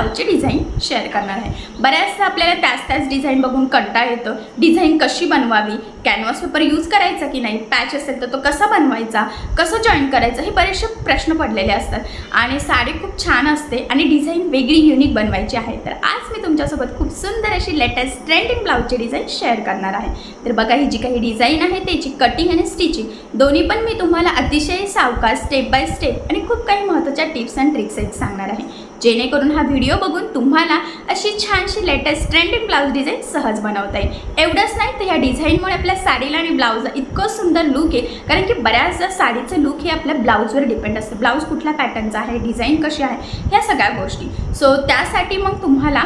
ब्लाऊजची design share करणार आहे. बऱ्याचदा आपल्याला त्याच त्याच डिझाईन बघून कंटाळ येतो. डिझाईन कशी बनवावी? कॅनव्हास पेपर यूज करायचा की नाही? पॅच असेल तर तो कसा बनवायचा? कसं जॉईन करायचं? हे बरेचसे प्रश्न पडलेले असतात. आणि साडी खूप छान असते आणि डिझाईन वेगळी युनिक बनवायची आहे. तर आज मी तुमच्यासोबत खूप सुंदर अशी लेटेस्ट ट्रेंडिंग ब्लाऊजची डिझाईन शेअर करणार आहे. तर बघा ही जी काही डिझाईन आहे त्याची कटिंग आणि स्टिचिंग दोन्ही पण मी तुम्हाला अतिशय सावकाश स्टेप बाय स्टेप आणि खूप काही महत्त्वाच्या टिप्स अँड ट्रिक्स आहेत सांगणार आहे. जेणेकरून हा व्हिडिओ बघून तुम्हाला अशी छानशी लेटेस्ट ट्रेंडिंग ब्लाऊज डिझाईन सहज बनवता येईल. एवढंच नाही तर ह्या डिझाईनमुळे आपल्या साडीला आणि ब्लाऊजला इतकं सुंदर लुक आहे. कारण की बऱ्याचदा साडीचं लुक हे आपल्या ब्लाऊजवर डिपेंड असतं. ब्लाऊज कुठल्या पॅटर्नचा आहे डिझाईन कशी आहे ह्या सगळ्या गोष्टी. सो त्यासाठी मग तुम्हाला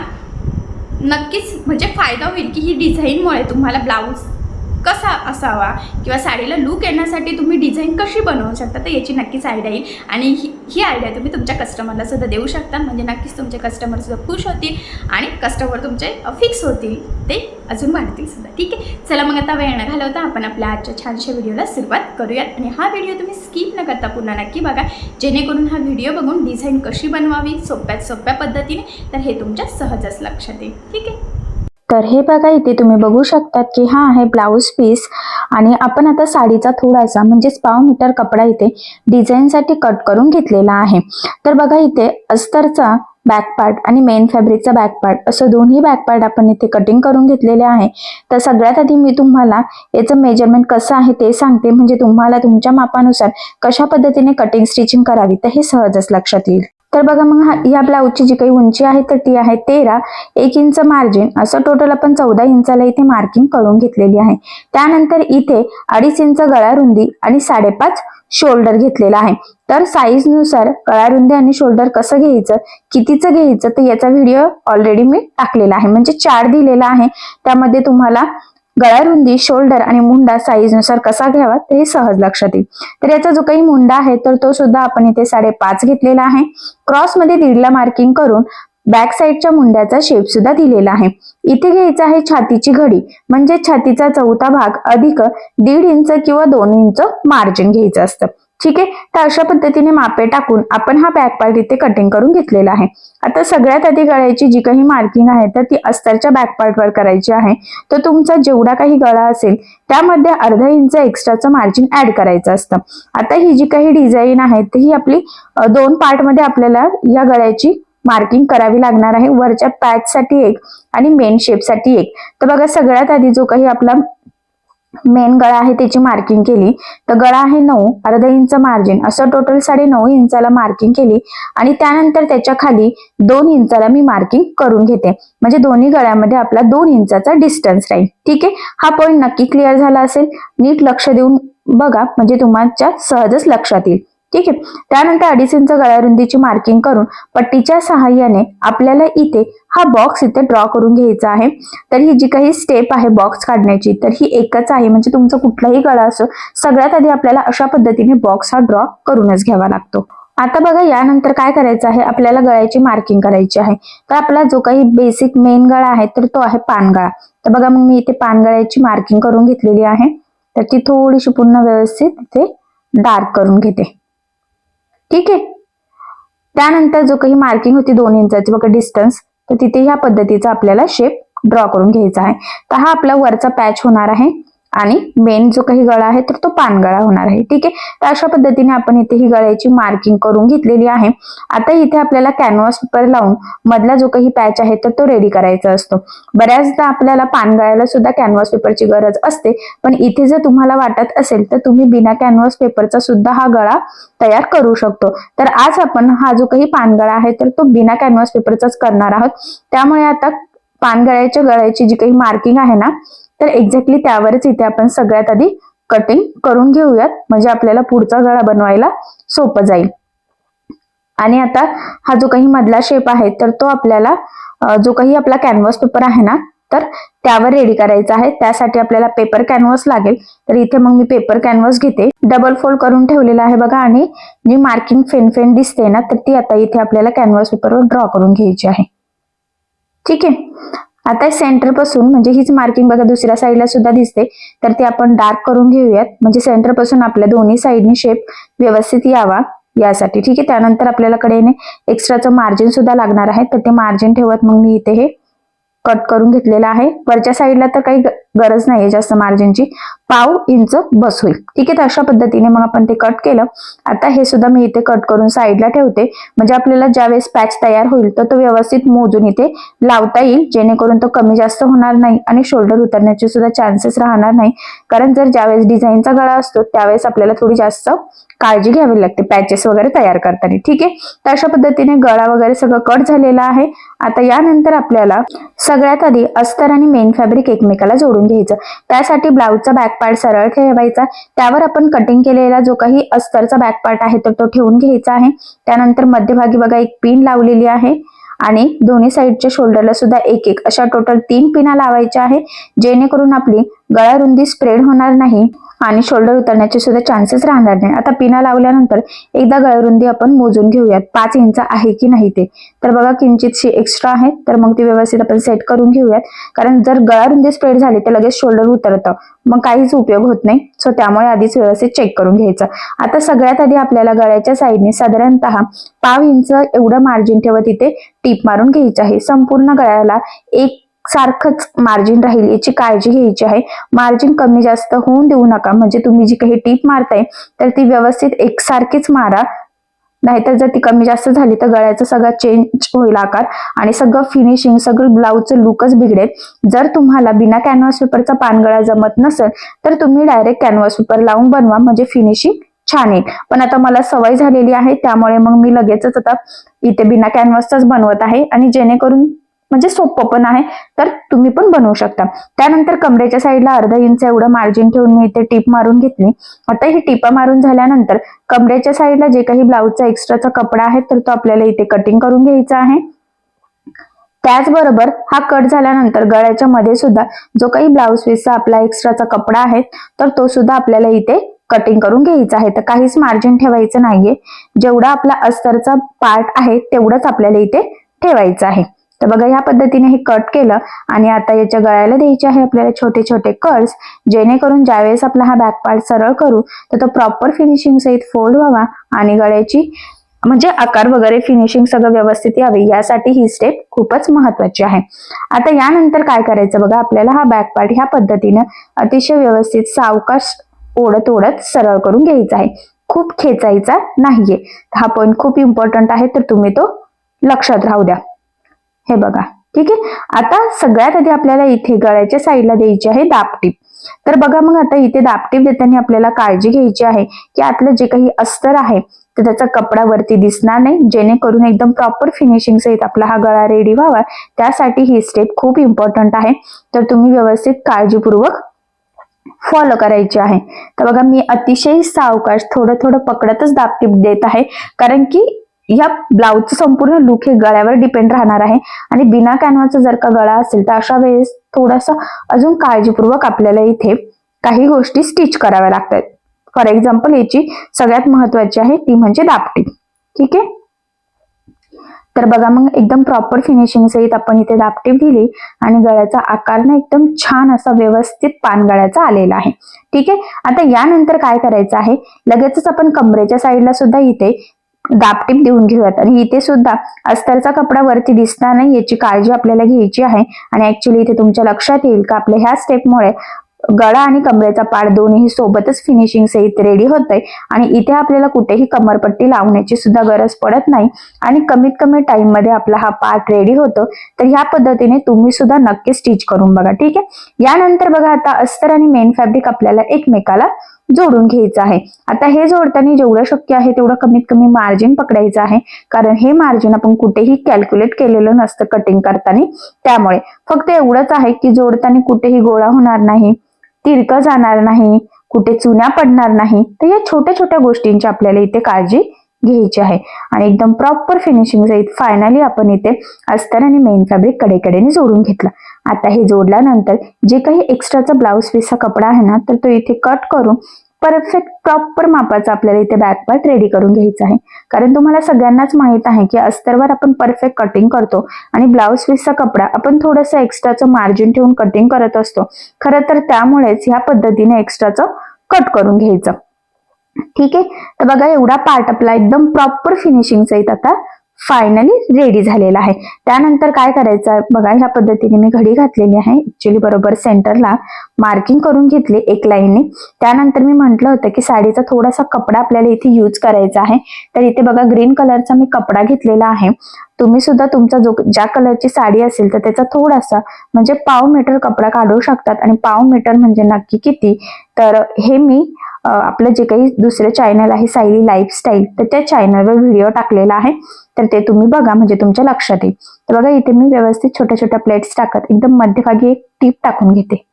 नक्कीच म्हणजे फायदा होईल की ही डिझाईनमुळे तुम्हाला ब्लाऊज कसा असावा किंवा साडीला लूक येण्यासाठी तुम्ही डिझाईन कशी बनवू शकता तर याची नक्कीच आयडिया येईल आणि ही ही आयडिया तुम्ही तुमच्या कस्टमरला सुद्धा देऊ शकता. म्हणजे नक्कीच तुमचे कस्टमर सुद्धा खुश होतील आणि कस्टमर तुमचे फिक्स होतील. ते अजून वाढतील सुद्धा. ठीक आहे? चला मग आता वेळ न घालवता आपण आपल्या आजच्या छानशा व्हिडिओला सुरुवात करूयात. आणि हा व्हिडिओ तुम्ही स्किप न करता पुन्हा नक्की बघा. जेणेकरून हा व्हिडिओ बघून डिझाईन कशी बनवावी सोप्यात सोप्या पद्धतीने तर हे तुमच्या सहजच लक्षात येईल. ठीक आहे? तर हे बघा इथे तुम्ही बघू शकतात की हा आहे ब्लाऊज पीस आणि आपण आता साडीचा थोडासा म्हणजेच पाव मीटर कपडा इथे डिझाईनसाठी कट करून घेतलेला आहे. तर बघा इथे अस्तरचा बॅक पार्ट आणि मेन फॅब्रिकचा बॅक पार्ट असं दोन्ही बॅक पार्ट आपण इथे कटिंग करून घेतलेले आहे. तर सगळ्यात आधी मी तुम्हाला याचं मेजरमेंट कसं आहे ते सांगते. म्हणजे तुम्हाला तुमच्या मापानुसार कशा पद्धतीने कटिंग स्टिचिंग करावी तर हे सहजच लक्षात येईल. तर बघा मग हा या ब्लाऊजची जी काही उंची आहे तर ती आहे तेरा एक इंच मार्जिन असं टोटल आपण चौदा इंचाला इथे मार्किंग करून घेतलेली आहे. त्यानंतर इथे अडीच इंच गळा रुंदी आणि साडेपाच शोल्डर घेतलेला आहे. तर साईजनुसार गळा रुंदी आणि शोल्डर कसं घ्यायचं कितीचं घ्यायचं तर याचा व्हिडिओ ऑलरेडी मी टाकलेला आहे. म्हणजे चार दिलेला आहे. त्यामध्ये तुम्हाला गळा रुंदी शोल्डर आणि मुंडा साईजनुसार कसा घ्यावा ते हे सहज लक्षात येईल. तर याचा जो काही मुंडा आहे तर तो सुद्धा आपण इथे साडेपाच घेतलेला आहे. क्रॉसमध्ये दीडला मार्किंग करून बॅक साईडच्या मुंड्याचा शेप सुद्धा दिलेला आहे. इथे घ्यायचा आहे छातीची घडी. म्हणजे छातीचा चौथा भाग अधिक दीड इंच किंवा दोन इंच मार्जिन घ्यायचं असतं. ठीक आहे? तर अशा पद्धतीने मापे टाकून आपण हा बॅक पार्ट इथे कटिंग करून घेतलेला आहे. आता सगळ्यात आधी गळ्याची जी काही मार्किंग आहे तर ती अस्तरच्या बॅक पार्टवर करायची आहे. तर तुमचा जेवढा काही गळा असेल त्यामध्ये अर्धा इंच एक्स्ट्राचं मार्जिन ऍड करायचं असतं. आता ही जी काही डिझाईन आहे तर ही आपली दोन पार्टमध्ये आपल्याला या गळ्याची मार्किंग करावी लागणार आहे. वरच्या पॅच साठी एक आणि मेन शेपसाठी एक. तर बघा सगळ्यात आधी जो काही आपला मेन गळा आहे त्याची मार्किंग केली. तर गळा आहे नऊ अर्धा इंच मार्जिन असं टोटल साडे नऊ इंचाला मार्किंग केली. आणि त्यानंतर त्याच्याखाली दोन इंचाला मी मार्किंग करून घेते. म्हणजे दोन्ही गळ्यामध्ये आपला दोन इंचाचा डिस्टन्स राहील. ठीक आहे? हा पॉईंट नक्की क्लिअर झाला असेल. नीट लक्ष देऊन बघा. म्हणजे तुमच्या सहजच लक्षात येईल. ठीक आहे. त्यानंतर अडीच इंच गळ्या रुंदीची मार्किंग करून पट्टीच्या सहाय्याने आपल्याला इथे हा बॉक्स इथे ड्रॉ करून घ्यायचा आहे. तर ही जी काही स्टेप आहे बॉक्स काढण्याची तर ही एकच आहे. म्हणजे तुमचा कुठलाही गळा असो सगळ्यात आधी आपल्याला अशा पद्धतीने बॉक्स हा ड्रॉ करूनच घ्यावा लागतो. आता बघा यानंतर काय करायचं आहे? आपल्याला गळ्याची मार्किंग करायची आहे. तर आपला जो काही बेसिक मेन गळा आहे तर तो आहे पानगळा तर बघा मग मी इथे पानगळ्याची मार्किंग करून घेतलेली आहे. तर ती थोडीशी पुन्हा व्यवस्थित इथे डार्क करून घेते. ठीक आहे. त्यानंतर जो काही मार्किंग होती दोन इंचाची बघा डिस्टन्स तर तिथे ह्या पद्धतीचा आपल्याला शेप ड्रॉ करून घ्यायचा आहे. तर हा आपला वरचा पॅच होणार आहे. आणि मेन जो काही गळा आहे तर तो पानगळा होणार आहे. ठीक आहे? तर अशा पद्धतीने आपण इथे ही गळ्याची मार्किंग करून घेतलेली आहे. आता इथे आपल्याला कॅनव्हास पेपर लावून मधला जो काही पॅच आहे तर तो रेडी करायचा असतो. बऱ्याचदा आपल्याला पानगळ्याला सुद्धा कॅनव्हास पेपरची गरज असते. पण इथे जर तुम्हाला वाटत असेल तर तुम्ही बिना कॅनव्हास पेपरचा सुद्धा हा गळा तयार करू शकतो. तर आज आपण हा जो काही पानगळा आहे तर तो बिना कॅनव्हास पेपरचाच करणार आहोत. त्यामुळे आता पानगळ्याच्या गळ्याची जी काही मार्किंग आहे ना तर एक्झॅक्टली त्यावरच इथे आपण सगळ्यात आधी कटिंग करून घेऊयात. म्हणजे आपल्याला पुढचा गळा बनवायला सोपं जाईल. आणि आता हा जो काही मधला शेप आहे तर तो आपल्याला जो काही आपला कॅनव्हास पेपर आहे ना तर त्यावर रेडी करायचा आहे. त्यासाठी आपल्याला पेपर कॅनव्हास लागेल. तर इथे मग मी पेपर कॅनव्हास घेते. डबल फोल्ड करून ठेवलेला आहे बघा. आणि जी मार्किंग फेन फेन दिसते ना तर ती आता इथे आपल्याला कॅनव्हास पेपरवर ड्रॉ करून घ्यायची आहे. ठीक आहे? आता सेंटरपासून म्हणजे हीच मार्किंग बघा दुसऱ्या साईडला सुद्धा दिसते. तर ते आपण डार्क करून घेऊयात. म्हणजे सेंटरपासून आपल्या दोन्ही साईडनी शेप व्यवस्थित यावा यासाठी. ठीक आहे? त्यानंतर आपल्याला कडेने एक्स्ट्राचं मार्जिन सुद्धा लागणार आहे. तर ते मार्जिन ठेवत मग मी इथे हे कट करून घेतलेलं आहे. वरच्या साईडला तर काही गरज नाहीये जास्त मार्जिनची पाव इंच बस होईल. ठीक आहे तर अशा पद्धतीने मग आपण ते कट केलं. आता हे सुद्धा मी इथे कट करून साईडला ठेवते. म्हणजे आपल्याला ज्यावेळेस पॅच तयार होईल तर तो व्यवस्थित मोजून इथे लावता येईल. जेणेकरून तो कमी जास्त होणार नाही आणि शोल्डर उतरण्याचे सुद्धा चान्सेस राहणार नाही. कारण जर ज्यावेळेस डिझाईनचा गळा असतो त्यावेळेस आपल्याला थोडी जास्त काळजी घ्यावी लागते पॅचेस वगैरे तयार करताना. ठीक आहे? तर अशा पद्धतीने गळा वगैरे सगळं कट झालेला आहे. आता यानंतर आपल्याला सगळ्यात आधी अस्तर आणि मेन फॅब्रिक एकमेकाला जोडून घ्यायचं. त्यासाठी ब्लाऊजचा बॅक पार्ट सरळ ठेवायचा. त्यावर आपण कटिंग केलेला जो काही अस्तरचा बॅक पार्ट आहे तर तो ठेवून घ्यायचा आहे. त्यानंतर मध्यभागी बघा एक पिन लावलेली आहे. आणि दोन्ही साईडच्या शोल्डरला सुद्धा एक एक. अशा टोटल तीन पिना लावायच्या आहे. जेणेकरून आपली गळा रुंदी स्प्रेड होणार नाही. आणि शोल्डर उतरण्याचे सुद्धा चान्सेस राहणार नाही. आता पिना लावल्यानंतर एकदा गळरुंदी आपण मोजून घेऊयात पाच इंच आहे की नाही ते. तर बघा किंचितशी एक्स्ट्रा आहे तर मग ती व्यवस्थित आपण सेट करून घेऊयात. कारण जर गळारुंदी स्प्रेड झाली तर लगेच शोल्डर उतरतं. मग काहीच उपयोग होत नाही. सो त्यामुळे आधीच व्यवस्थित चेक करून घ्यायचं. आता सगळ्यात आधी आपल्याला गळ्याच्या साईडने साधारणतः पाव इंच एवढं मार्जिन ठेवत इथे टीप मारून घ्यायचं आहे. संपूर्ण गळ्याला एक सारखंच मार्जिन राहील याची काळजी घ्यायची आहे. मार्जिन कमी जास्त होऊन देऊ नका. म्हणजे तुम्ही जी काही टीप मारताय तर ती व्यवस्थित एकसारखीच मारा. नाहीतर जर ती कमी जास्त झाली तर गळ्याचा सगळा चेंज होईल आकार आणि सगळं फिनिशिंग सगळं ब्लाऊजचं लुकच बिघडेल. जर तुम्हाला बिना कॅनव्हास पेपरचा पानगळा जमत नसेल तर तुम्ही डायरेक्ट कॅनव्हास पेपर लावून बनवा. म्हणजे फिनिशिंग छान येईल. पण आता मला सवय झालेली आहे त्यामुळे मग मी लगेचच आता इथे बिना कॅनव्हासचाच बनवत आहे. आणि जेणेकरून म्हणजे सोपं पण आहे तर तुम्ही पण बनवू शकता. त्यानंतर कमरेच्या साईडला अर्धा इंच एवढं मार्जिन ठेवून मी इथे टीप मारून घेतली. आता ही टिपा मारून झाल्यानंतर कमरेच्या साईडला जे काही ब्लाऊजचा एक्स्ट्राचा कपडा आहे तर तो आपल्याला इथे कटिंग करून घ्यायचा आहे. त्याचबरोबर हा कट झाल्यानंतर गळ्याच्या मध्ये सुद्धा जो काही ब्लाऊज पीसचा आपला एक्स्ट्राचा कपडा आहे तर तो सुद्धा आपल्याला इथे कटिंग करून घ्यायचा आहे. तर काहीच मार्जिन ठेवायचं नाहीये. जेवढा आपला अस्तरचा पार्ट आहे तेवढंच आपल्याला इथे ठेवायचं आहे. तर बघा ह्या पद्धतीने हे कट केलं आणि आता याच्या गळ्याला द्यायचे आहे आपल्याला छोटे छोटे कट्स जेणेकरून ज्यावेळेस आपला हा बॅक पार्ट सरळ करू तर तो प्रॉपर फिनिशिंग सहित फोल्ड व्हावा आणि गळ्याची म्हणजे आकार वगैरे फिनिशिंग सगळं व्यवस्थित यावे यासाठी ही स्टेप खूपच महत्वाची आहे. आता यानंतर काय करायचं बघा आपल्याला हा बॅक पार्ट ह्या पद्धतीनं अतिशय व्यवस्थित सावकाश ओढत ओढत सरळ करून घ्यायचा आहे. खूप खेचायचा नाहीये. हा पॉईंट खूप इम्पॉर्टंट आहे तर तुम्ही तो लक्षात राहू द्या. हे बघा ठीक आहे? आता सगळ्यात आधी आपल्याला इथे गळ्याच्या साईडला द्यायची आहे दापटीप तर बघा मग आता इथे दापटीप देताना आपल्याला काळजी घ्यायची आहे की आपलं जे काही अस्तर आहे तर त्याचा कपडा वरती दिसणार नाही. जेणेकरून एकदम प्रॉपर फिनिशिंग सहित आपला हा गळा रेडी व्हावा. त्यासाठी ही स्टेप खूप इम्पॉर्टंट आहे. तर तुम्ही व्यवस्थित काळजीपूर्वक फॉलो करायची आहे. तर बघा मी अतिशय सावकाश थोडं थोडं पकडतच दापटीप देत आहे. कारण की या ब्लाऊजचं संपूर्ण लुक हे गळ्यावर डिपेंड राहणार आहे. आणि बिना कॅनव्हाचा जर का गळा असेल तर अशा वेळेस थोडासा अजून काळजीपूर्वक आपल्याला इथे काही गोष्टी स्टिच कराव्या लागतात. फॉर एक्झाम्पल याची सगळ्यात महत्वाची आहे ती म्हणजे दापटी. ठीक आहे? तर बघा मग एकदम प्रॉपर फिनिशिंग सहित आपण इथे दापटीप दिली आणि गळ्याचा आकार ना एकदम छान असा व्यवस्थित पानगळ्याचा आलेला आहे. ठीक आहे? आता यानंतर काय करायचं आहे? लगेचच आपण कमरेच्या साईडला सुद्धा इथे दापटीप देऊन घेऊयात. आणि इथे सुद्धा अस्तरचा कपडा वरती दिसणार नाही याची काळजी आपल्याला घ्यायची आहे. आणि ऍक्च्युली इथे तुमच्या लक्षात येईल का आपल्या ह्या स्टेपमुळे गळा आणि कमरेचा पाड दोन्ही सोबतच फिनिशिंग सहित रेडी होतंय. आणि इथे आपल्याला कुठेही कमरपट्टी लावण्याची सुद्धा गरज पडत नाही. आणि कमीत कमी टाइममध्ये आपला हा पार्ट रेडी होतो. तर ह्या पद्धतीने तुम्ही सुद्धा नक्की स्टिच करून बघा ठीक आहे? यानंतर बघा आता अस्तर आणि मेन फॅब्रिक आपल्याला एकमेकाला जोडून घ्यायचं आहे. आता हे जोडताना जेवढं शक्य आहे तेवढं कमीत कमी मार्जिन पकडायचं आहे. कारण हे मार्जिन आपण कुठेही कॅल्क्युलेट केलेलं नसतं कटिंग करताना. त्यामुळे फक्त एवढंच आहे की जोडताना कुठेही गोळा होणार नाही तिरकं जाणार नाही कुठे चुन्या पडणार नाही. तर या छोट्या छोट्या गोष्टींची आपल्याला इथे काळजी घ्यायची आहे. आणि एकदम प्रॉपर फिनिशिंग फायनली आपण इथे अस्तर आणि मेन फॅब्रिक कडेकडेने जोडून घेतला. आता हे जोडल्यानंतर जे काही एक्स्ट्राचा ब्लाऊज पीसचा कपडा आहे ना तर तो इथे कट करून परफेक्ट प्रॉपर मापाचा आपल्याला इथे बॅक पार्ट रेडी करून घ्यायचा आहे. कारण तुम्हाला सगळ्यांनाच माहीत आहे की अस्तरवर आपण परफेक्ट कटिंग करतो आणि ब्लाऊज पीसचा कपडा आपण थोडंसं एक्स्ट्राचं मार्जिन ठेवून कटिंग करत असतो. खरं तर त्यामुळेच ह्या पद्धतीने एक्स्ट्राचं कट करून घ्यायचं. ठीक आहे? तर बघा एवढा पार्ट आपला एकदम प्रॉपर फिनिशिंगचा इथं आता फायनली रेडी झालेला आहे. त्यानंतर काय करायचं आहे? बघा ह्या पद्धतीने मी घडी घातलेली आहे. ऍक्च्युली बरोबर सेंटरला मार्किंग करून घेतली एक लाईनने त्यानंतर मी म्हटलं होतं की साडीचा थोडासा कपडा आपल्याला इथे यूज करायचा आहे. तर इथे बघा ग्रीन कलरचा मी कपडा घेतलेला आहे. तुम्ही सुद्धा तुमचा जो ज्या कलरची साडी असेल तर त्याचा थोडासा म्हणजे पाव मीटर कपडा काढू शकतात. आणि पाव मीटर म्हणजे नक्की किती? तर हे मी आपलं जे काही दुसरं चॅनल आहे सायली लाईफस्टाईल तर त्या चॅनलवर व्हिडिओ टाकलेला आहे. तर ते तुम्ही बघा म्हणजे तुमच्या लक्षात येईल. तर बघा इथे मी व्यवस्थित छोट्या छोट्या प्लेट्स टाकत एकदम मध्यभागी एक टीप टाकून घेते.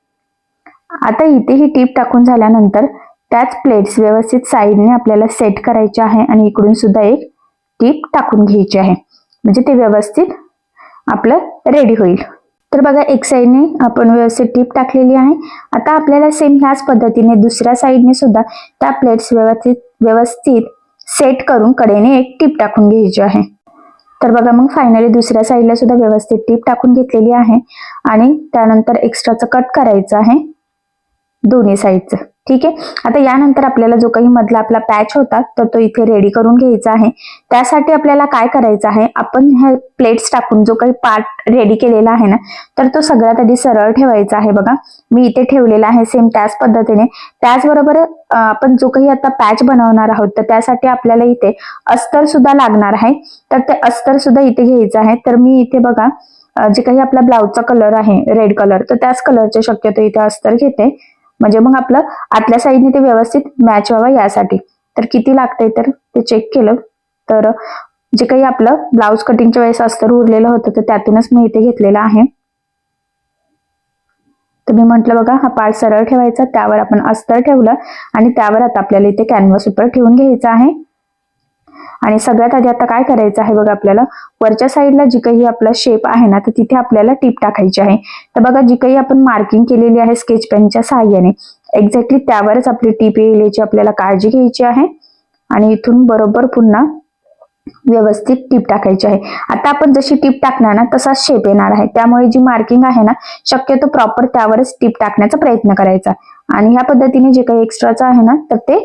आता इथे ही टीप टाकून झाल्यानंतर त्याच प्लेट्स व्यवस्थित साईडने आपल्याला सेट करायचे आहे आणि इकडून सुद्धा एक टीप टाकून घ्यायची आहे. म्हणजे ते व्यवस्थित आपलं रेडी होईल. तर बघा एक साईडने आपण व्यवस्थित टीप टाकलेली आहे. आता आपल्याला सेम ह्याच पद्धतीने दुसऱ्या साईडने सुद्धा त्या प्लेट्स व्यवस्थित व्यवस्थित सेट करून कडेने एक टीप टाकून घ्यायची आहे. तर बघा मग फायनली दुसऱ्या साईडला सुद्धा व्यवस्थित टीप टाकून घेतलेली आहे. आणि त्यानंतर एक्स्ट्राचं कट करायचं आहे. दोन्ही साईडचं ठीक आहे? आता यानंतर आपल्याला जो काही मधला आपला पॅच होता तर तो इथे रेडी करून घ्यायचा आहे. त्यासाठी आपल्याला काय करायचं आहे? आपण ह्या प्लेट्स टाकून जो काही पार्ट रेडी केलेला आहे ना तर तो सगळ्यात आधी सरळ ठेवायचा आहे बघा. मी इथे ठेवलेला आहे सेम त्याच पद्धतीने. त्याचबरोबर आपण जो काही आता पॅच बनवणार आहोत तर त्यासाठी आपल्याला इथे अस्तर सुद्धा लागणार आहे. तर ते अस्तर सुद्धा इथे घ्यायचं आहे. तर मी इथे बघा जे काही आपला ब्लाउजचा कलर आहे रेड कलर तर त्याच कलरचे शक्यतो इथे अस्तर घेते. म्हणजे मग आपलं आतल्या साईडने ते व्यवस्थित मॅच व्हावं यासाठी. तर किती लागतंय तर ते चेक केलं. तर जे काही आपलं ब्लाऊज कटिंगच्या वेळेस अस्तर उरलेलं होतं तर त्यातूनच मी इथे घेतलेलं आहे. तर मी म्हटलं बघा हा पार्ट सरळ ठेवायचा त्यावर आपण अस्तर ठेवलं आणि त्यावर आता आपल्याला इथे कॅनव्हास पेपर ठेवून घ्यायचा आहे. आणि सगळ्यात आधी आता काय करायचं आहे बघा आपल्याला? वरच्या साईडला जी काही आपला शेप आहे ना तर तिथे आपल्याला टीप टाकायची आहे. तर बघा जी काही आपण मार्किंग केलेली आहे स्केच पेनच्या सहाय्याने एक्झॅक्टली त्यावरच आपली टीप येईल याची आपल्याला काळजी घ्यायची आहे. आणि इथून बरोबर पुन्हा व्यवस्थित टीप टाकायची आहे. आता आपण जशी टीप टाकणार ना तसाच शेप येणार आहे. त्यामुळे जी मार्किंग आहे ना शक्यतो प्रॉपर त्यावरच टीप टाकण्याचा प्रयत्न करायचा. आणि ह्या पद्धतीने जे काही एक्स्ट्राचं आहे ना तर ते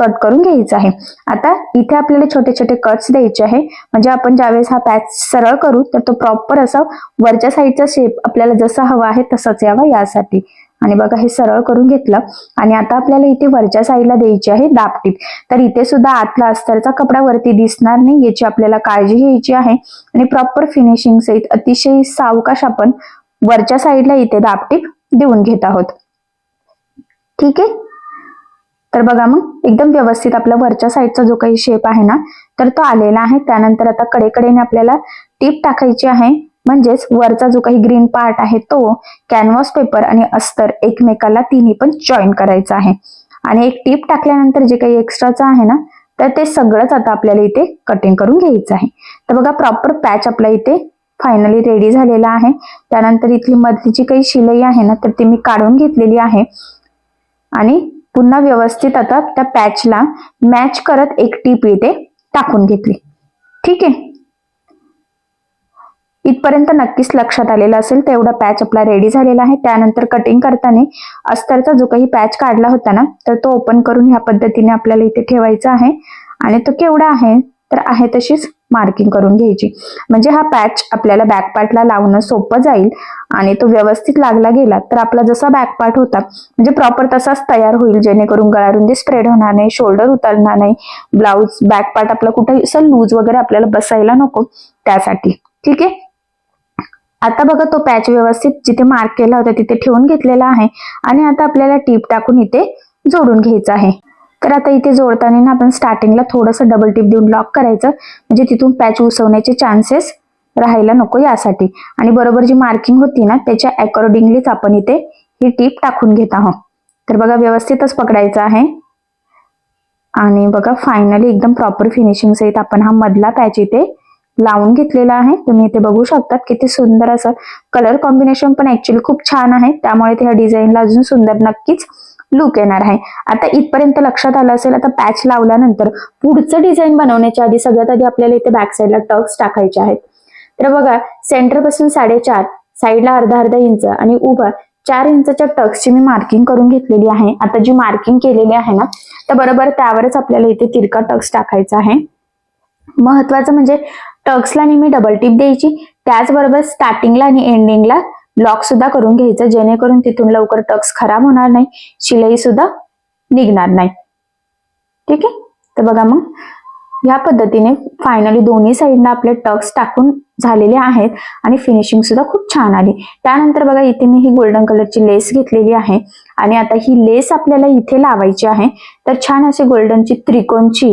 कट करून घ्यायचं आहे. आता इथे आपल्याला छोटे छोटे कट्स द्यायचे आहे. म्हणजे आपण ज्यावेळेस हा पॅच सरळ करू तर तो प्रॉपर असा वरच्या साईडचा शेप आपल्याला जसा हवा आहे तसाच यावा यासाठी. आणि बघा हे सरळ करून घेतलं. आणि आता आपल्याला इथे वरच्या साईडला द्यायची आहे दाबटीप तर इथे सुद्धा आतला अस्तरचा कपडा वरती दिसणार नाही याची आपल्याला काळजी घ्यायची आहे. आणि प्रॉपर फिनिशिंग सहित अतिशय सावकाश आपण वरच्या साईडला इथे दाबटीप देऊन घेत आहोत. ठीक आहे? तर बघा मग एकदम व्यवस्थित आपला वरच्या साईडचा जो काही शेप आहे ना तर तो आलेला आहे. त्यानंतर आता कडेकडेने आपल्याला टीप टाकायची आहे. म्हणजेच वरचा जो काही ग्रीन पार्ट आहे तो कॅनव्हास पेपर आणि अस्तर एकमेकाला तिन्ही पण जॉईन करायचा आहे. आणि एक टीप टाकल्यानंतर जे काही एक्स्ट्राचं आहे ना तर ते सगळंच आता आपल्याला इथे कटिंग करून घ्यायचं आहे. तर बघा प्रॉपर पॅच आपला इथे फायनली रेडी झालेला आहे. त्यानंतर इथली मधली जी काही शिलाई आहे ना तर ती मी काढून घेतलेली आहे. आणि पुन्हा व्यवस्थित आता त्या पॅचला मॅच करत एक टीप इथे टाकून घेतली. ठीक आहे? इथपर्यंत नक्कीच लक्षात आलेलं असेल तेवढा पॅच आपला रेडी झालेला आहे. त्यानंतर कटिंग करताना अस्तरचा जो काही पॅच काढला होता ना तर तो ओपन करून ह्या पद्धतीने आपल्याला इथे ठेवायचा आहे. आणि तो केवढा आहे? तर आहे तशीच मार्किंग करून घ्यायची. म्हणजे हा पॅच आपल्याला बॅक पार्टला लावणं सोपं जाईल. आणि तो व्यवस्थित लागला गेला तर आपला जसा बॅक पार्ट होता म्हणजे प्रॉपर तसाच तयार होईल जेणेकरून गळारुंदी स्प्रेड होणार नाही शोल्डर उतरणार नाही ब्लाऊज बॅक पार्ट आपला कुठे असं लूज वगैरे आपल्याला बसायला नको त्यासाठी. ठीक आहे? आता बघा तो पॅच व्यवस्थित जिथे मार्क केला होता तिथे ठेवून घेतलेला आहे. आणि आता आपल्याला टीप टाकून इथे जोडून घ्यायचं आहे. तर आता इथे जोडताना आपण स्टार्टिंगला थोडंसं डबल टिप देऊन लॉक करायचं म्हणजे तिथून पॅच उसवण्याचे चान्सेस राहायला नको यासाठी. आणि बरोबर जी मार्किंग होती ना त्याच्या अकॉर्डिंगलीच आपण इथे ही टीप टाकून घेत आहोत. तर बघा व्यवस्थितच पकडायचं आहे. आणि बघा फायनली एकदम प्रॉपर फिनिशिंग सहित आपण हा मधला पॅच इथे लावून घेतलेला आहे. तुम्ही इथे बघू शकतात किती सुंदर असं कलर कॉम्बिनेशन पण ऍक्च्युली खूप छान आहे. त्यामुळे ते ह्या डिझाईनला अजून सुंदर नक्कीच लुक येणार आहे. आता इथपर्यंत लक्षात आलं असेल आता पॅच लावल्यानंतर पुढचं डिझाईन बनवण्याच्या आधी सगळ्यात आधी आपल्याला इथे बॅक साईडला टक्स टाकायचे आहेत. तर बघा सेंटरपासून साडेचार साईडला अर्धा अर्धा इंच आणि उभा चार इंचच्या टक्सची मी मार्किंग करून घेतलेली आहे. आता जी मार्किंग केलेली आहे ना तर बरोबर त्यावरच आपल्याला इथे तिरका टक्स टाकायचा आहे. महत्वाचं म्हणजे टक्सला नेहमी डबल टिप द्यायची त्याचबरोबर स्टार्टिंगला आणि एंडिंगला लॉक सुद्धा करून घ्यायचं जेणेकरून तिथून लवकर टक्स खराब होणार नाही शिलाई सुद्धा निघणार नाही. ठीक आहे? तर बघा मग या पद्धतीने फायनली दोन्ही साईडला आपले टक्स टाकून झालेले आहेत आणि फिनिशिंग सुद्धा खूप छान आली. त्यानंतर बघा इथे मी ही गोल्डन कलरची लेस घेतलेली आहे आणि आता ही लेस आपल्याला इथे लावायची आहे. तर छान अशी गोल्डनची त्रिकोणची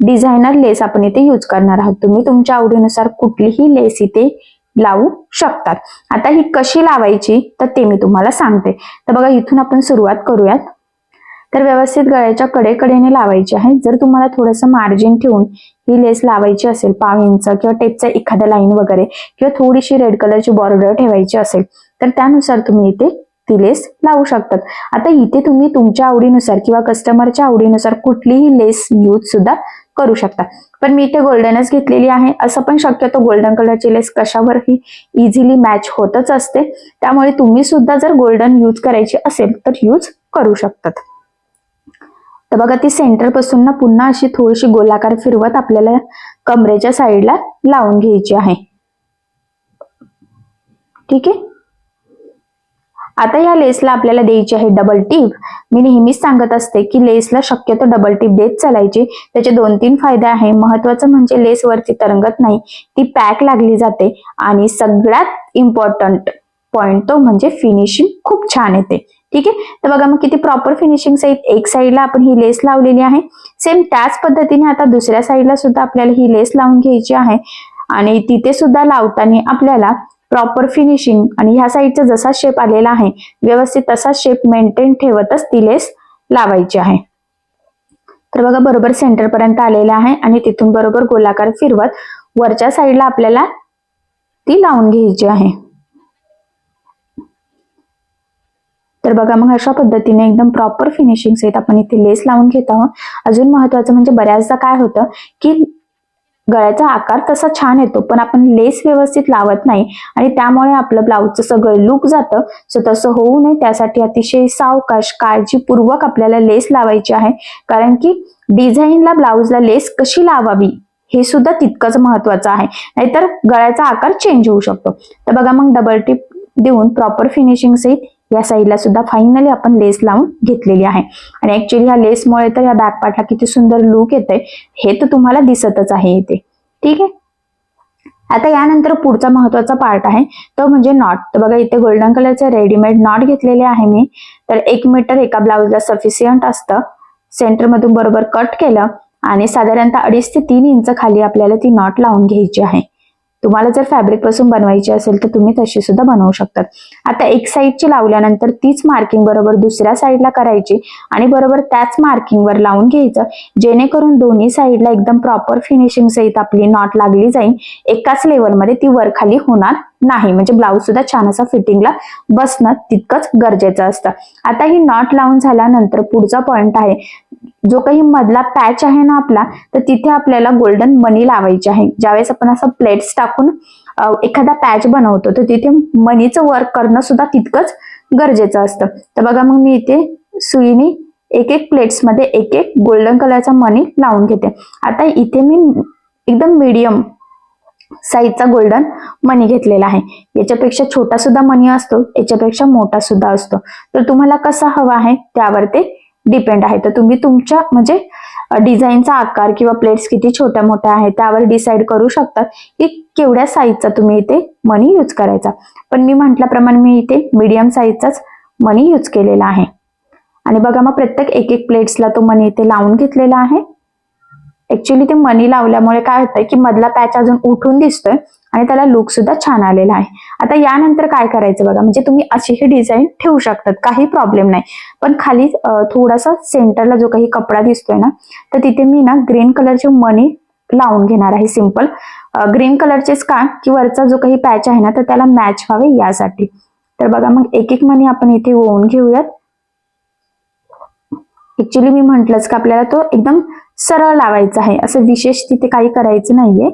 डिझायनर लेस आपण इथे यूज करणार आहोत. तुम्ही तुमच्या आवडीनुसार कुठलीही लेस इथे लावू शकतात. आता ही कशी लावायची? तर ते मी तुम्हाला सांगते. तर बघा इथून आपण सुरुवात करूयात. तर व्यवस्थित गळ्याच्या कडेकडेने लावायची आहे. जर तुम्हाला थोडंसं मार्जिन ठेवून ही लेस लावायची असेल पाव इंच किंवा टेपचा एखादा लाईन वगैरे किंवा थोडीशी रेड कलरची बॉर्डर ठेवायची असेल तर त्यानुसार तुम्ही इथे ती लेस लावू शकतात. आता इथे तुम्ही तुमच्या आवडीनुसार किंवा कस्टमरच्या आवडीनुसार कुठलीही लेस यूज सुद्धा करू शकता. पण मी इथे गोल्डनच घेतलेली आहे. असं पण शक्यतो गोल्डन कलरची लेस कशावरही इझिली मॅच होतच असते. त्यामुळे तुम्ही सुद्धा जर गोल्डन यूज करायची असेल तर यूज करू शकतात. तर बघा ती सेंटरपासून ना पुन्हा अशी थोडीशी गोलाकार फिरवत आपल्याला कमरेच्या साईडला लावून घ्यायची आहे. ठीक आहे? आता या लेसला आपल्याला द्यायची आहे डबल टीप मी नेहमीच सांगत असते की लेसला शक्यतो डबल टीप देत चालायची. त्याचे दोन तीन फायदे आहे. महत्वाचं म्हणजे लेस वरती तरंगत नाही. ती पॅक लागली जाते आणि सगळ्यात इम्पॉर्टंट पॉइंट तो म्हणजे फिनिशिंग खूप छान येते. ठीक आहे? तर बघा मग किती प्रॉपर फिनिशिंग सहित एक साईडला आपण ही लेस लावलेली आहे. सेम त्याच पद्धतीने आता दुसऱ्या साईडला सुद्धा आपल्याला ही लेस लावून घ्यायची आहे. आणि तिथे सुद्धा लावताना आपल्याला प्रॉपर फिनिशिंग आणि ह्या साईडचा जसा शेप आलेला आहे व्यवस्थित तसा शेप मेंटेन ठेवतच ती लेस लावायची आहे. तर बघा बरोबर सेंटर पर्यंत आलेला आहे आणि तिथून बरोबर गोलाकार फिरवत वरच्या साईडला आपल्याला ती लावून घ्यायची आहे तर बघा मग अशा पद्धतीने एकदम प्रॉपर फिनिशिंग सहित आपण इथे लेस लावून घेत आहोत. अजून महत्वाचं म्हणजे बऱ्याचदा काय होतं की गळ्याचा आकार तसा छान येतो पण आपण लेस व्यवस्थित लावत नाही. आणि त्यामुळे आपलं ब्लाऊजचं सगळं लुक जातं. सो तसं होऊ नये. त्यासाठी अतिशय सावकाश काळजीपूर्वक आपल्याला लेस लावायची आहे. कारण की डिझाईनला ब्लाऊजला लेस कशी लावावी हे सुद्धा तितकंच महत्वाचं आहे. नाहीतर गळ्याचा आकार चेंज होऊ शकतो. तर बघा मग डबल टिप देऊन प्रॉपर फिनिशिंग सहित या साईडला सुद्धा फायनली आपण लेस लावून घेतलेली आहे. आणि ऍक्च्युली ह्या लेसमुळे तर या बॅक पार्टला किती सुंदर लुक येते हे तर तुम्हाला दिसतच आहे इथे. ठीक आहे? आता यानंतर पुढचा महत्त्वाचा पार्ट आहे तो म्हणजे नॉट तर बघा इथे गोल्डन कलरचे रेडीमेड नॉट घेतलेले आहे मी. तर एक मीटर एका ब्लाऊजला सफिशियंट असतं. सेंटर मधून बरोबर कट केलं आणि साधारणतः अडीच ते तीन इंच खाली आपल्याला ती नॉट लावून घ्यायची आहे. तुम्हाला जर फॅब्रिकपासून बनवायची असेल तर तुम्ही तशी सुद्धा बनवू शकतात. आता एक साईडची लावल्यानंतर तीच मार्किंग बरोबर दुसऱ्या साईडला करायची आणि बरोबर त्याच मार्किंगवर लावून घ्यायचं. जेणेकरून दोन्ही साईडला एकदम प्रॉपर फिनिशिंग सहित आपली नॉट लागली जाईल. एकाच लेवलमध्ये ती वर खाली होणार नाही. म्हणजे ब्लाऊज सुद्धा छान असा फिटिंगला बसणं तितकंच गरजेचं असतं. आता ही नॉट लावून झाल्यानंतर पुढचा पॉइंट आहे. जो काही मधला पॅच आहे ना आपला तर तिथे आपल्याला गोल्डन मनी लावायची आहे. ज्यावेळेस आपण असं प्लेट्स टाकून एखादा पॅच बनवतो तर तिथे मनीचं वर्क करणं सुद्धा तितकंच गरजेचं असतं. तर बघा मग मी इथे सुईने एक एक प्लेट्समध्ये एक एक गोल्डन कलरचा मनी लावून घेते. आता इथे मी एकदम मीडियम साईजचा गोल्डन मनी घेतलेला आहे. याच्यापेक्षा छोटा सुद्धा मनी असतो याच्यापेक्षा मोठा सुद्धा असतो. तर तुम्हाला कसा हवा आहे त्यावर ते डिपेंड आहे. तर तुम्ही तुमच्या म्हणजे डिझाईनचा आकार किंवा प्लेट्स किती छोट्या मोठ्या आहेत त्यावर डिसाईड करू शकता की केवढ्या साईजचा तुम्ही इथे मनी यूज करायचा. पण मी म्हटल्याप्रमाणे मी इथे मीडियम साईजचाच मनी यूज केलेला आहे. आणि बघा मग प्रत्येक एक एक प्लेट्सला तो मनी इथे लावून घेतलेला आहे. ऍक्च्युली ते मनी लावल्यामुळे काय होतंय की मधला पॅच अजून उठून दिसतोय आणि त्याला लुक सुद्धा छान आलेला आहे. आता यानंतर काय करायचं बघा म्हणजे तुम्ही अशी ही डिझाईन ठेवू शकतात काही प्रॉब्लेम नाही. पण खाली थोडासा सेंटरला जो काही कपडा दिसतोय ना तर तिथे मी ना ग्रीन कलरचे मनी लावून घेणार आहे सिंपल ग्रीन कलरचेच का की वरचा जो काही पॅच आहे ना तर त्याला मॅच व्हावे यासाठी. तर बघा मग एक एक मनी आपण इथे ओवून घेऊयात. ऍक्च्युली मी म्हंटलच का आपल्याला तो एकदम सरळ लावायचं आहे. असं विशेष तिथे काही करायचं नाहीये.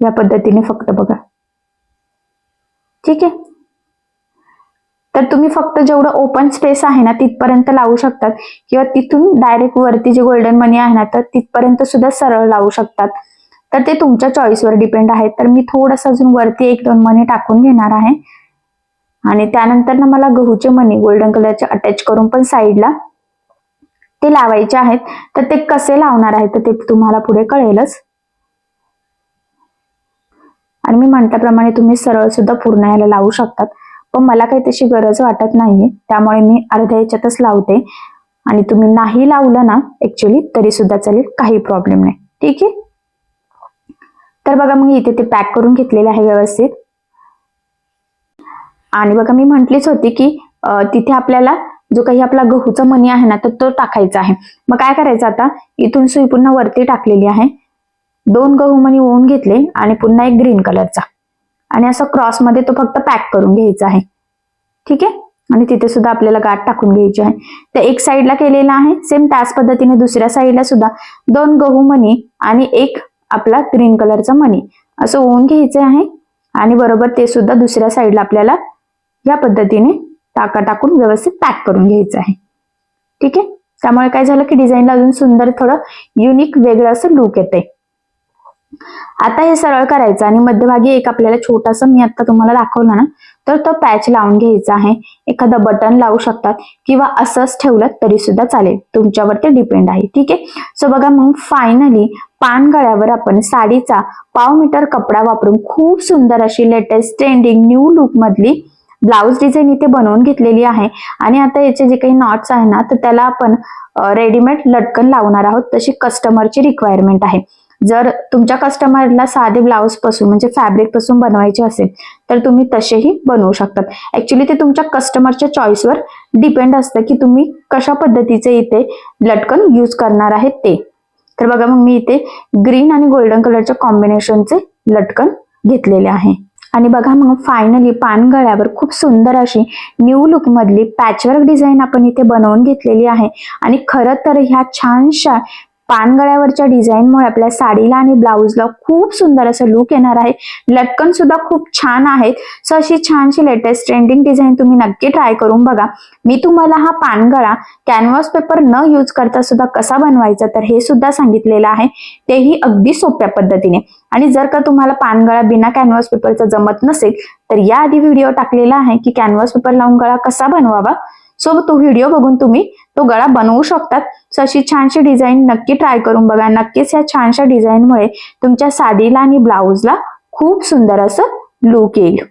या पद्धतीने फक्त बघा. ठीक आहे? तर तुम्ही फक्त जेवढं ओपन स्पेस आहे ना तिथपर्यंत लावू शकतात. किंवा तिथून डायरेक्ट वरती जे गोल्डन मनी आहे ना तर तिथपर्यंत सुद्धा सरळ लावू शकतात. तर ते तुमच्या चॉईसवर डिपेंड आहे. तर मी थोडंसं अजून वरती एक दोन मनी टाकून घेणार आहे. आणि त्यानंतर ना मला गहूचे मनी गोल्डन कलरचे अटॅच करून पण साईडला ते लावायचे आहेत तर ते कसे लावणार आहेत तर ते तुम्हाला पुढे कळेलच. आणि मी म्हटल्याप्रमाणे तुम्ही सरळ सुद्धा पूर्ण याला लावू शकतात. पण मला काही तशी गरज वाटत नाहीये त्यामुळे मी अर्ध्या याच्यातच लावते. आणि तुम्ही नाही लावलं ना ऍक्च्युली तरी सुद्धा चालेल काही प्रॉब्लेम नाही. ठीक आहे? तर बघा मग इथे ते पॅक करून घेतलेले आहे व्यवस्थित. आणि बघा मी म्हटलीच होती की तिथे आपल्याला जो काही आपला गहूचा मनी आहे ना तर तो टाकायचा आहे. मग काय करायचं आता? इथून सुई पुन्हा वरती टाकलेली आहे. दोन गहू मनी ओवून घेतले आणि पुन्हा एक ग्रीन कलरचा आणि असं क्रॉसमध्ये तो फक्त पॅक करून घ्यायचा आहे. ठीक आहे? आणि तिथे सुद्धा आपल्याला गाठ टाकून घ्यायची आहे. तर एक साईडला केलेला आहे सेम त्याच पद्धतीने दुसऱ्या साईडला सुद्धा दोन गहू मनी आणि एक आपला ग्रीन कलरचा मनी असं ओवून घ्यायचं आहे आणि बरोबर ते सुद्धा दुसऱ्या साईडला आपल्याला या पद्धतीने टाका टाकून व्यवस्थित पॅक करून घ्यायचं आहे. ठीक आहे? त्यामुळे काय झालं की डिझाईनला अजून सुंदर थोडं युनिक वेगळं असं लुक येते. आता हे सरळ करायचं आणि मध्यभागी एक आपल्याला छोटासा मी आता तुम्हाला दाखवलं ना तर तो पॅच लावून घ्यायचा आहे. एखादं बटन लावू शकतात किंवा असंच ठेवलं तरी सुद्धा चालेल. तुमच्यावर ते डिपेंड आहे. ठीक आहे? सो बघा मग फायनली पानगळ्यावर आपण साडीचा पाव मीटर कपडा वापरून खूप सुंदर अशी लेटेस्ट ट्रेंडिंग न्यू लुक मधली ब्लाऊज डिझाईन इथे बनवून घेतलेली आहे. आणि आता याचे जे काही नॉट्स आहे ना तर त्याला आपण रेडीमेड लटकन लावणार आहोत. तशी कस्टमरची रिक्वायरमेंट आहे. जर तुमच्या कस्टमरला साधे ब्लाऊजपासून म्हणजे फॅब्रिकपासून बनवायचे असेल तर तुम्ही तसेही बनवू शकतात. ऍक्च्युली ते तुमच्या कस्टमरच्या चॉईसवर डिपेंड असतं की तुम्ही कशा पद्धतीचे इथे लटकन यूज करणार आहेत ते. तर बघा मग मी इथे ग्रीन आणि गोल्डन कलरच्या कॉम्बिनेशनचे लटकन घेतलेले आहे. आणि बघा मग फायनली पानगळ्यावर खूप सुंदर अशी न्यू लुकमधली पॅचवर्क डिझाईन आपण इथे बनवून घेतलेली आहे. आणि खरं तर ह्या छानशा पानगळ्यावरच्या डिझाईनमुळे आपल्या साडीला आणि ब्लाऊजला खूप सुंदर असं लुक येणार आहे. लटकन सुद्धा खूप छान आहेत. सो अशी छानशी लेटेस्ट ट्रेंडिंग डिझाईन तुम्ही नक्की ट्राय करून बघा. मी तुम्हाला हा पानगळा कॅनव्हास पेपर न यूज करता सुद्धा कसा बनवायचा तर हे सुद्धा सांगितलेलं आहे. तेही अगदी सोप्या पद्धतीने. आणि जर का तुम्हाला पानगळा बिना कॅनव्हास पेपरचा जमत नसेल तर याआधी व्हिडिओ टाकलेला आहे की कॅनव्हास पेपर लावून गळा कसा बनवावा? सो तो व्हिडिओ बघून तुम्ही तो गळा बनवू शकतात. सो अशी छानशी डिझाईन नक्की ट्राय करून बघा. नक्कीच या छानशा डिझाईनमुळे तुमच्या साडीला आणि ब्लाऊजला खूप सुंदर असं लुक येईल.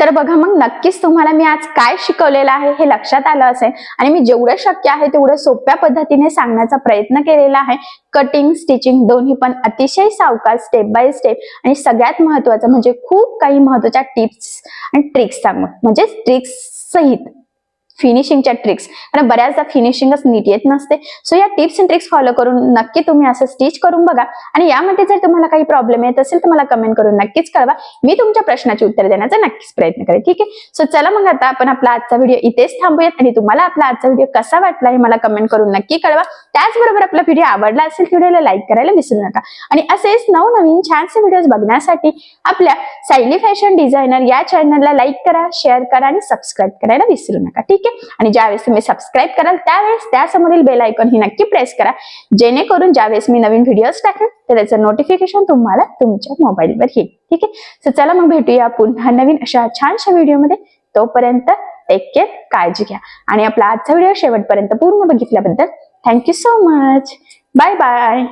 तर बघा मग नक्कीच तुम्हाला मी आज काय शिकवलेलं आहे हे लक्षात आलं असेल. आणि मी जेवढं शक्य आहे तेवढं सोप्या पद्धतीने सांगण्याचा प्रयत्न केलेला आहे. कटिंग स्टिचिंग दोन्ही पण अतिशय सावकाश स्टेप बाय स्टेप आणि सगळ्यात महत्वाचं म्हणजे खूप काही महत्त्वाच्या टिप्स आणि ट्रिक्स सांगू. म्हणजे ट्रिक्स सहित. फिनिशिंगच्या ट्रिक्स कारण बऱ्याचदा फिनिशिंगच नीट येत नसते. सो या टिप्स अँड ट्रिक्स फॉलो करून नक्की तुम्ही असं स्टिच करून बघा. आणि यामध्ये जर तुम्हाला काही प्रॉब्लेम येत असेल तर मला कमेंट करून नक्कीच कळवा. मी तुमच्या प्रश्नाची उत्तर देण्याचा नक्कीच प्रयत्न करेन. ठीक आहे? सो चला मग आता आपण आपला आजचा व्हिडिओ इथेच थांबूयात. आणि तुम्हाला आपला आजचा व्हिडिओ कसा वाटला हे मला कमेंट करून नक्की कळवा. त्याचबरोबर आपला व्हिडिओ आवडला असेल तर व्हिडिओला लाईक करायला विसरू नका. आणि असेच नवनवीन छानसे व्हिडिओज बघण्यासाठी आपल्या सायली फॅशन डिझायनर या चॅनलला लाईक करा शेअर करा आणि सबस्क्राईब करायला विसरू नका. ठीक ठीक आहे? आणि ज्यावेळेस तुम्ही सबस्क्राईब कराल त्यावेळेस त्यासमोरील बेल आयकॉन ही नक्की प्रेस करा. जेणेकरून ज्यावेळेस मी नवीन व्हिडिओज टाकेन तर त्याचं नोटिफिकेशन तुम्हाला तुमच्या मोबाईलवर येईल. ठीक आहे? सो चला मग भेटूया पुन्हा नवीन अशा छानशा व्हिडिओमध्ये तोपर्यंत टेक केअर काळजी घ्या. आणि आपला आजचा व्हिडिओ शेवटपर्यंत पूर्ण बघितल्याबद्दल thank you so much bye bye